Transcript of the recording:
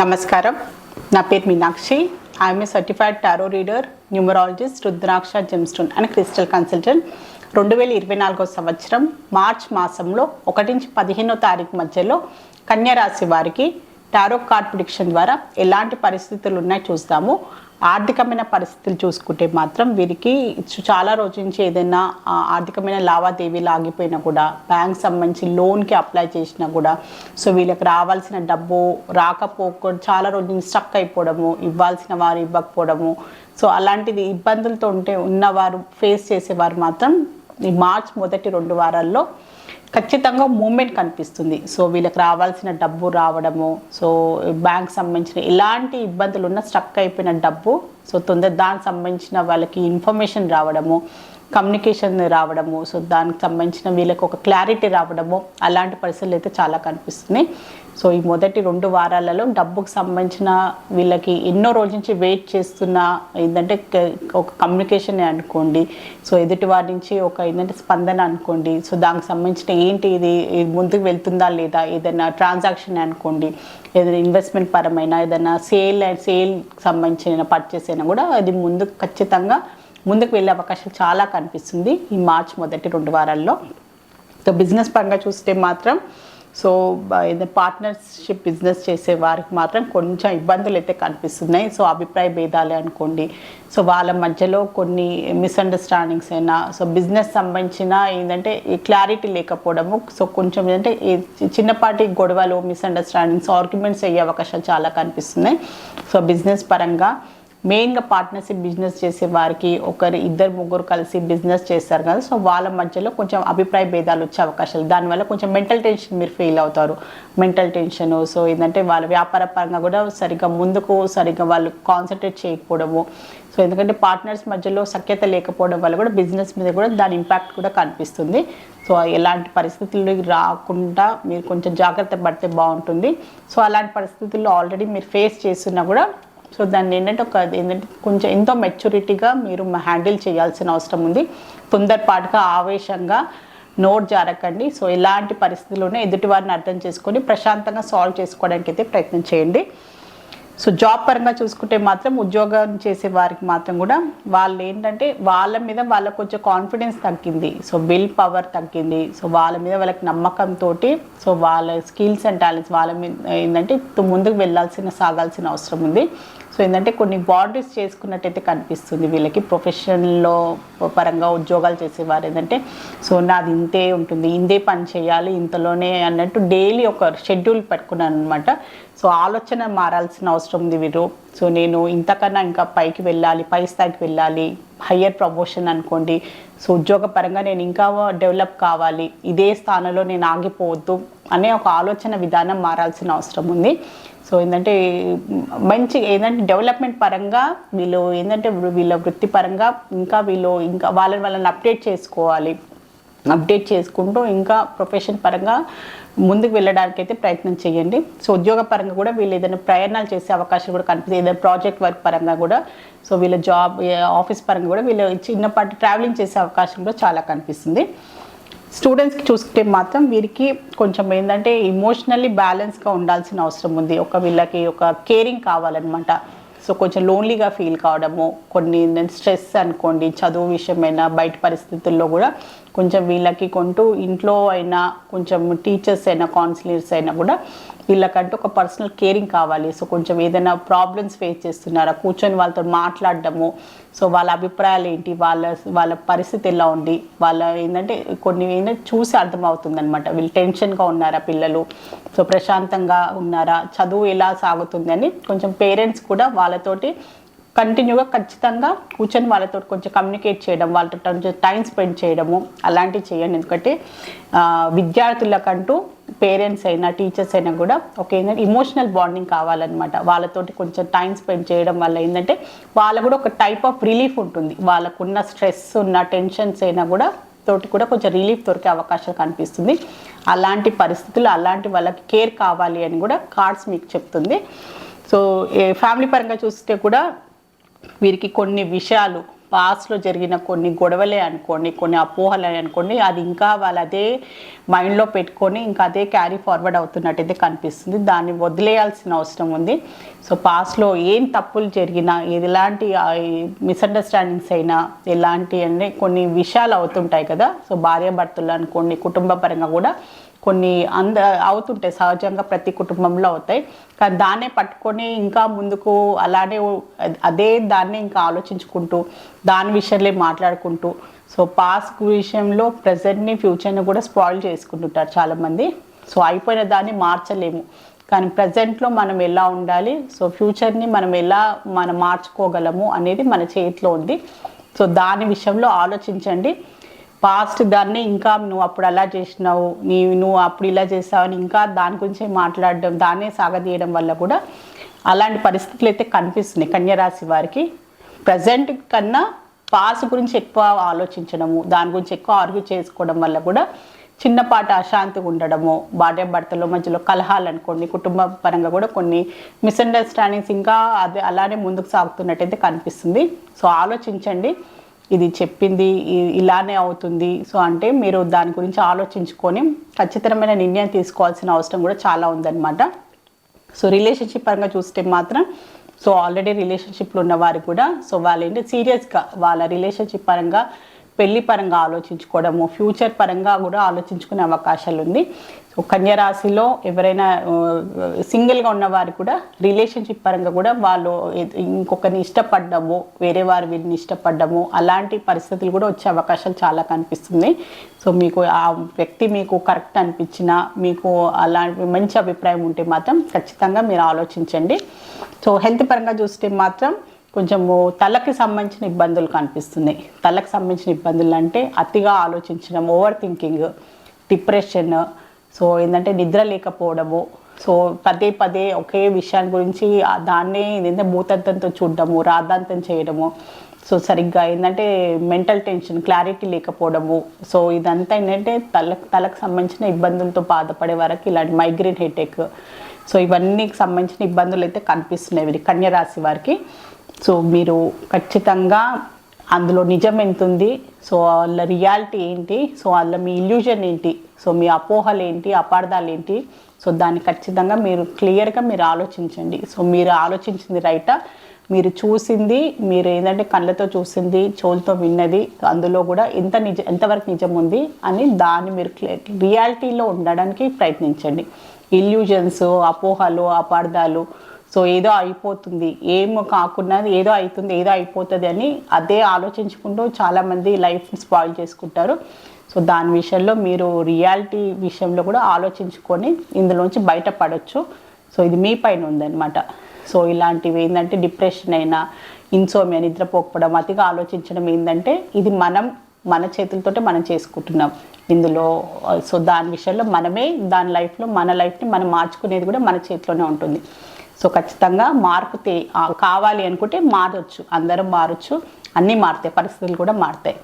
నమస్కారం. నా పేరు Meenakshi. I'm a certified tarot reader numerologist rudraksha gemstone and crystal consultant రెండు వేల ఇరవై నాలుగో సంవత్సరం మార్చ్ మాసంలో ఒకటి నుంచి పదిహేనో తారీఖు మధ్యలో కన్యా రాశి వారికి టారో కార్డ్ ప్రిడిక్షన్ ద్వారా ఎలాంటి పరిస్థితులు ఉన్నాయో చూస్తాము. ఆర్థికమైన పరిస్థితులు చూసుకుంటే మాత్రం వీరికి చాలా రోజుల నుంచి ఏదైనా ఆర్థికమైన లావాదేవీలు ఆగిపోయినా కూడా బ్యాంక్ సంబంధించి లోన్కి అప్లై చేసినా కూడా సో వీళ్ళకి రావాల్సిన డబ్బు రాకపోక చాలా రోజుల నుంచి స్టక్ అయిపోవడము ఇవ్వాల్సిన వారు ఇవ్వకపోవడము సో అలాంటిది ఇబ్బందులతో ఉంటే ఉన్నవారు ఫేస్ చేసేవారు మాత్రం ఈ మార్చ్ మొదటి రెండు వారాల్లో ఖచ్చితంగా మూమెంట్ కనిపిస్తుంది. సో వీళ్ళకి రావాల్సిన డబ్బు రావడము సో బ్యాంక్ సంబంధించిన ఎలాంటి ఇబ్బందులు ఉన్న స్ట్రక్ అయిపోయిన డబ్బు సో తొందర దానికి సంబంధించిన వాళ్ళకి ఇన్ఫర్మేషన్ రావడము కమ్యూనికేషన్ రావడము సో దానికి సంబంధించిన వీళ్ళకి ఒక క్లారిటీ రావడము అలాంటి పరిస్థితులు అయితే చాలా కనిపిస్తున్నాయి. సో ఈ మొదటి రెండు వారాలలో డబ్బుకు సంబంధించిన వీళ్ళకి ఎన్నో రోజుల నుంచి వెయిట్ చేస్తున్న ఏంటంటే ఒక కమ్యూనికేషన్ అనుకోండి. సో ఎదుటి వారి నుంచి ఒక ఏంటంటే స్పందన అనుకోండి. సో దానికి సంబంధించిన ఏంటి ఇది ఇది ముందుకు వెళ్తుందా లేదా ఏదైనా ట్రాన్సాక్షన్ అనుకోండి. ఏదైనా ఇన్వెస్ట్మెంట్ పరమైన ఏదైనా సేల్ అండ్ సేల్ సంబంధించిన పర్చేస్ అయినా కూడా అది ముందు ఖచ్చితంగా ముందుకు వెళ్ళే అవకాశం చాలా కనిపిస్తుంది ఈ మార్చ్ మొదటి రెండు వారాల్లో. సో బిజినెస్ పరంగా చూస్తే మాత్రం సో ఏదైనా పార్ట్నర్షిప్ బిజినెస్ చేసే వారికి మాత్రం కొంచెం ఇబ్బందులు అయితే కనిపిస్తున్నాయి. సో అభిప్రాయ భేదాలే అనుకోండి. సో వాళ్ళ మధ్యలో కొన్ని మిస్అండర్స్టాండింగ్స్ అయినా సో బిజినెస్ సంబంధించిన ఏంటంటే క్లారిటీ లేకపోవడము సో కొంచెం ఏంటంటే చిన్నపాటి గొడవలు మిస్అండర్స్టాండింగ్స్ ఆర్గ్యుమెంట్స్ అయ్యే అవకాశాలు చాలా కనిపిస్తున్నాయి. సో బిజినెస్ పరంగా మెయిన్గా పార్ట్నర్షిప్ బిజినెస్ చేసే వారికి ఒకరు ఇద్దరు ముగ్గురు కలిసి బిజినెస్ చేస్తారు కదా. సో వాళ్ళ మధ్యలో కొంచెం అభిప్రాయ భేదాలు వచ్చే అవకాశాలు. దానివల్ల కొంచెం మెంటల్ టెన్షన్ మీరు ఫీల్ అవుతారు. మెంటల్ టెన్షన్ సో ఏంటంటే వాళ్ళ వ్యాపార పరంగా కూడా సరిగ్గా ముందుకు సరిగ్గా వాళ్ళు కాన్సన్ట్రేట్ చేయకపోవడము. సో ఎందుకంటే పార్ట్నర్స్ మధ్యలో సఖ్యత లేకపోవడం వల్ల కూడా బిజినెస్ మీద కూడా దాని ఇంపాక్ట్ కూడా కనిపిస్తుంది. సో ఎలాంటి పరిస్థితులు రాకుండా మీరు కొంచెం జాగ్రత్త పడితే బాగుంటుంది. సో అలాంటి పరిస్థితుల్లో ఆల్రెడీ మీరు ఫేస్ చేస్తున్నా కూడా సో దాన్ని ఏంటంటే ఒక ఏంటంటే కొంచెం ఎంతో మెచ్యూరిటీగా మీరు హ్యాండిల్ చేయాల్సిన అవసరం ఉంది. తొందరపాటుగా ఆవేశంగా నోట్ జారకండి. సో ఎలాంటి పరిస్థితుల్లోనే ఎదుటి వారిని అర్థం చేసుకొని ప్రశాంతంగా సాల్వ్ చేసుకోవడానికి అయితే ప్రయత్నం చేయండి. సో జాబ్ పరంగా చూసుకుంటే మాత్రం ఉద్యోగం చేసే వారికి మాత్రం కూడా వాళ్ళు ఏంటంటే వాళ్ళ మీద వాళ్ళకు కొంచెం కాన్ఫిడెన్స్ తగ్గింది. సో విల్ పవర్ తగ్గింది. సో వాళ్ళ మీద వాళ్ళకి నమ్మకంతో సో వాళ్ళ స్కిల్స్ అండ్ టాలెంట్స్ వాళ్ళ మీద ఏంటంటే ముందుకు వెళ్ళాల్సిన సాగాల్సిన అవసరం ఉంది. సో ఏంటంటే కొన్ని బార్డర్స్ చేసుకున్నట్టయితే కనిపిస్తుంది వీళ్ళకి. ప్రొఫెషన్లో పరంగా ఉద్యోగాలు చేసేవారు ఏంటంటే సో నాది ఇంతే ఉంటుంది ఇంతే పని చేయాలి ఇంతలోనే అన్నట్టు డైలీ ఒక షెడ్యూల్ పెట్టుకున్నాను అనమాట సో ఆలోచన మారాల్సిన అవసరం ఉంది వీరు. సో నేను ఇంతకన్నా ఇంకా పైకి వెళ్ళాలి పై స్థాయికి వెళ్ళాలి హయ్యర్ ప్రమోషన్ అనుకోండి. సో ఉద్యోగ పరంగా నేను ఇంకా డెవలప్ కావాలి ఇదే స్థానంలో నేను ఆగిపోవద్దు అనే ఒక ఆలోచన విధానం మారాల్సిన అవసరం ఉంది. సో ఏంటంటే మంచి ఏంటంటే డెవలప్మెంట్ పరంగా వీళ్ళు ఏంటంటే వీళ్ళ వృత్తి పరంగా ఇంకా వీళ్ళు ఇంకా వాళ్ళని వాళ్ళని అప్డేట్ చేసుకోవాలి. అప్డేట్ చేసుకుంటూ ఇంకా ప్రొఫెషన్ పరంగా ముందుకు వెళ్ళడానికి అయితే ప్రయత్నం చేయండి. సో ఉద్యోగ పరంగా కూడా వీళ్ళు ఏదైనా ప్రయాణాలు చేసే అవకాశం కూడా కనిపిస్తుంది. ఏదైనా ప్రాజెక్ట్ వర్క్ పరంగా కూడా. సో వీళ్ళ జాబ్ ఆఫీస్ పరంగా కూడా వీళ్ళు చిన్నపాటి ట్రావెలింగ్ చేసే అవకాశం కూడా చాలా కనిపిస్తుంది. స్టూడెంట్స్కి చూసుకుంటే మాత్రం వీరికి కొంచెం ఏంటంటే ఇమోషనల్లీ బ్యాలెన్స్గా ఉండాల్సిన అవసరం ఉంది. ఒక వీళ్ళకి ఒక కేరింగ్ కావాలన్నమాట. సో కొంచెం లోన్లీగా ఫీల్ కావడము కొన్ని స్ట్రెస్ అనుకోండి చదువు విషయమైనా బయట పరిస్థితుల్లో కూడా కొంచెం వీళ్ళకి కొంటూ ఇంట్లో అయినా కొంచెం టీచర్స్ అయినా కౌన్సిలర్స్ అయినా కూడా వీళ్ళకంటూ ఒక పర్సనల్ కేరింగ్ కావాలి. సో కొంచెం ఏదైనా ప్రాబ్లమ్స్ ఫేస్ చేస్తున్నారా? కూర్చొని వాళ్ళతో మాట్లాడడము. సో వాళ్ళ అభిప్రాయాలు ఏంటి? వాళ్ళ వాళ్ళ పరిస్థితి ఎలా ఉంది? వాళ్ళ ఏంటంటే కొన్ని ఏంటంటే చూసి అర్థమవుతుంది అనమాట వీళ్ళు టెన్షన్గా ఉన్నారా పిల్లలు? సో ప్రశాంతంగా ఉన్నారా? చదువు ఎలా సాగుతుంది అని కొంచెం పేరెంట్స్ కూడా వాళ్ళతోటి కంటిన్యూగా ఖచ్చితంగా కూర్చొని వాళ్ళతో కొంచెం కమ్యూనికేట్ చేయడం వాళ్ళతో కొంచెం టైం స్పెండ్ చేయడము అలాంటివి చేయండి. ఎందుకంటే విద్యార్థులకంటూ పేరెంట్స్ అయినా టీచర్స్ అయినా కూడా ఒక ఏంటంటే ఇమోషనల్ బాండింగ్ కావాలన్నమాట. వాళ్ళతోటి కొంచెం టైం స్పెండ్ చేయడం వల్ల ఏంటంటే వాళ్ళకు కూడా ఒక టైప్ ఆఫ్ రిలీఫ్ ఉంటుంది. వాళ్ళకున్న స్ట్రెస్ ఉన్న టెన్షన్స్ అయినా కూడా తోటి కూడా కొంచెం రిలీఫ్ దొరికే అవకాశం కనిపిస్తుంది. అలాంటి పరిస్థితులు అలాంటి వాళ్ళకి కేర్ కావాలి అని కూడా కార్డ్స్ మీకు చెప్తుంది. సో ఫ్యామిలీ పరంగా చూస్తే కూడా వీరికి కొన్ని విషయాలు పాస్ట్లో జరిగిన కొన్ని గొడవలే అనుకోండి కొన్ని అపోహలే అనుకోండి అది ఇంకా వాళ్ళు అదే మైండ్లో పెట్టుకొని ఇంకా అదే క్యారీ ఫార్వర్డ్ అవుతున్నట్టయితే కనిపిస్తుంది. దాన్ని వదిలేయాల్సిన అవసరం ఉంది. సో పాస్ట్లో ఏం తప్పులు జరిగినా ఎలాంటి మిస్అండర్స్టాండింగ్స్ అయినా ఎలాంటి అంటే కొన్ని విషయాలు అవుతుంటాయి కదా. సో భార్యాభర్తలు అనుకోండి కుటుంబ పరంగా కూడా కొన్ని అంద అవుతుంటాయి. సహజంగా ప్రతి కుటుంబంలో అవుతాయి. కానీ దాన్నే పట్టుకొని ఇంకా ముందుకు అలానే అదే దాన్నే ఇంకా ఆలోచించుకుంటూ దాని విషయంలో మాట్లాడుకుంటూ సో పాస్ట్ విషయంలో ప్రజెంట్ని ఫ్యూచర్ని కూడా స్పాయిల్ చేసుకుంటుంటారు చాలామంది. సో అయిపోయిన దాన్ని మార్చలేము. కానీ ప్రజెంట్లో మనం ఎలా ఉండాలి? సో ఫ్యూచర్ని మనం ఎలా మనం మార్చుకోగలము అనేది మన చేతిలో ఉంది. సో దాని విషయంలో ఆలోచించండి. పాస్ట్ దాన్ని ఇంకా నువ్వు అప్పుడు అలా చేసినావు నీ నువ్వు అప్పుడు ఇలా చేసావు అని ఇంకా దాని గురించి మాట్లాడడం దాన్నే సాగదీయడం వల్ల కూడా అలాంటి పరిస్థితులు అయితే కనిపిస్తున్నాయి కన్యరాశి వారికి. ప్రజెంట్ కన్నా పాస్ గురించి ఎక్కువ ఆలోచించడము దాని గురించి ఎక్కువ ఆర్గ్యూ చేసుకోవడం వల్ల కూడా చిన్నపాటి అశాంతిగా ఉండడము భార్య భర్తల మధ్యలో కలహాలు అనుకోండి కుటుంబ పరంగా కూడా కొన్ని మిస్అండర్స్టాండింగ్స్ ఇంకా అదే అలానే ముందుకు సాగుతున్నట్టయితే కనిపిస్తుంది. సో ఆలోచించండి. ఇది చెప్పింది ఇలానే అవుతుంది. సో అంటే మీరు దాని గురించి ఆలోచించుకొని ఖచ్చితమైన నిర్ణయం తీసుకోవాల్సిన అవసరం కూడా చాలా ఉందన్నమాట. సో రిలేషన్షిప్ పరంగా చూస్తే మాత్రం సో ఆల్రెడీ రిలేషన్షిప్లో ఉన్న వారు కూడా సో వాళ్ళు ఏంటి సీరియస్గా వాళ్ళ రిలేషన్షిప్ పరంగా పెళ్ళి పరంగా ఆలోచించుకోవడము ఫ్యూచర్ పరంగా కూడా ఆలోచించుకునే అవకాశాలు ఉంది కన్యరాశిలో ఎవరైనా సింగిల్గా ఉన్నవారు కూడా రిలేషన్షిప్ పరంగా కూడా వాళ్ళు ఇంకొకరిని ఇష్టపడ్డము వేరే వారు వీరిని ఇష్టపడ్డము అలాంటి పరిస్థితులు కూడా వచ్చే అవకాశాలు చాలా కనిపిస్తుంది. సో మీకు ఆ వ్యక్తి మీకు కరెక్ట్ అనిపించిన మీకు అలాంటి మంచి అభిప్రాయం ఉంటే మాత్రం ఖచ్చితంగా మీరు ఆలోచించండి. సో హెల్త్ పరంగా చూస్తే మాత్రం కొంచెము తలకి సంబంధించిన ఇబ్బందులు కనిపిస్తున్నాయి. తలకు సంబంధించిన ఇబ్బందులు అంటే అతిగా ఆలోచించడం ఓవర్ థింకింగ్ డిప్రెషన్ సో ఏంటంటే నిద్ర లేకపోవడము. సో పదే పదే ఒకే విషయాన్ని గురించి దాన్నే ఏంటంటే భూతంతంతో చూడడము రాద్ధాంతం చేయడము. సో సరిగ్గా ఏంటంటే మెంటల్ టెన్షన్ క్లారిటీ లేకపోవడము. సో ఇదంతా ఏంటంటే తల తలకు సంబంధించిన ఇబ్బందులతో బాధపడే వరకు ఇలాంటి మైగ్రేన్ హెడేక్. సో ఇవన్నీ సంబంధించిన ఇబ్బందులు అయితే కనిపిస్తున్నాయి వీరి కన్యరాశి వారికి. సో మీరు ఖచ్చితంగా అందులో నిజం ఎంత ఉంది సో వాళ్ళ రియాలిటీ ఏంటి? సో వాళ్ళ మీ ఇల్యూజన్ ఏంటి? సో మీ అపోహలు ఏంటి? అపార్థాలు ఏంటి? సో దాన్ని ఖచ్చితంగా మీరు క్లియర్గా మీరు ఆలోచించండి. సో మీరు ఆలోచించింది రైటా? మీరు చూసింది మీరు ఏంటంటే కళ్ళతో చూసింది చోలుతో విన్నది అందులో కూడా ఎంత నిజ ఎంతవరకు నిజం ఉంది అని దాన్ని మీరు రియాలిటీలో ఉండడానికి ప్రయత్నించండి. ఇల్యూజన్స్ అపోహలు అపార్థాలు సో ఏదో అయిపోతుంది. ఏం కాకుండా ఏదో అవుతుంది ఏదో అయిపోతుంది అని అదే ఆలోచించుకుంటూ చాలామంది లైఫ్ని స్పాయిల్ చేసుకుంటారు. సో దాని విషయంలో మీరు రియాలిటీ విషయంలో కూడా ఆలోచించుకొని ఇందులోంచి బయటపడవచ్చు సో ఇది మీ పైన ఉందన్నమాట. సో ఇలాంటివి ఏంటంటే డిప్రెషన్ అయినా ఇన్సోమియా నిద్రపోకపోవడం అతిగా ఆలోచించడం ఏంటంటే ఇది మనం మన చేతులతోటే మనం చేసుకుంటున్నాం. ఇందులో సో దాని విషయంలో మనమే దాని లైఫ్లో మన లైఫ్ని మనం మార్చుకునేది కూడా మన చేతిలోనే ఉంటుంది. సో ఖచ్చితంగా మార్పు కావాలి అనుకుంటే మారొచ్చు. అందరం మారొచ్చు. అన్నీ మారుతాయి. పరిస్థితులు కూడా మారుతాయి.